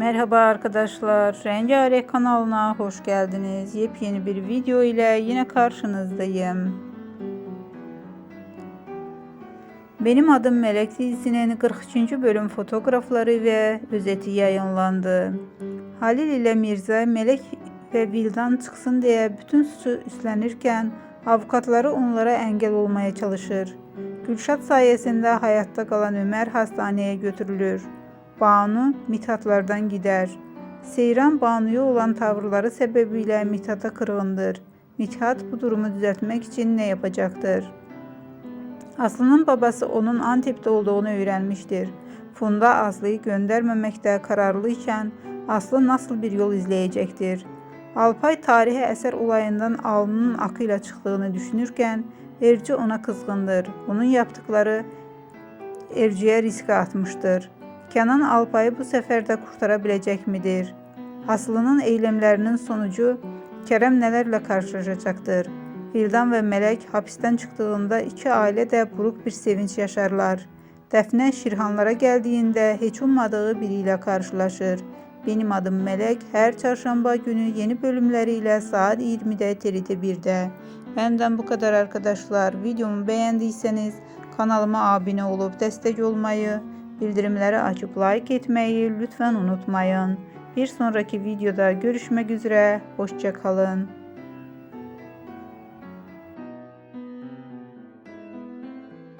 Merhaba arkadaşlar, Rengarenk kanalına hoş geldiniz. Yepyeni bir video ile yine karşınızdayım. Benim adım Melek dizisinin 43. bölüm fotoğrafları ve özeti yayınlandı. Halil ile Mirza, Melek ve Vildan çıksın diye bütün suçu üstlenirken avukatları onlara engel olmaya çalışır. Gülşat sayesinde hayatta kalan Ömer hastaneye götürülür. Banu Mithatlardan gider. Seyran Banu'ya olan tavırları sebebiyle Mithat'a kırgındır. Mithat bu durumu düzeltmek için ne yapacaktır? Aslı'nın babası onun Antep'te olduğunu öğrenmiştir. Funda Aslı'yı göndermemekte kararlıyken Aslı nasıl bir yol izleyecektir? Alpay tarihi eser olayından alnının akıyla çıktığını düşünürken Erci ona kızgındır. Onun yaptıkları Erci'ye riske atmıştır. Kenan Alpay'ı bu sefer de kurtarabilecek midir? Aslı'nın eylemlerinin sonucu Kerem nelerle karşılaşacaktır? Vildan ve Melek hapisten çıktığında iki aile de buruk bir sevinç yaşarlar. Defne Şirhanlara geldiğinde hiç ummadığı biriyle karşılaşır. Benim adım Melek. Her çarşamba günü yeni bölümleriyle saat 20'de TRT 1'de. Benden bu kadar arkadaşlar. Videomu beğendiyseniz kanalıma abone olup destek olmayı, bildirimleri açıp like etmeyi lütfen unutmayın. Bir sonraki videoda görüşmek üzere. Hoşçakalın.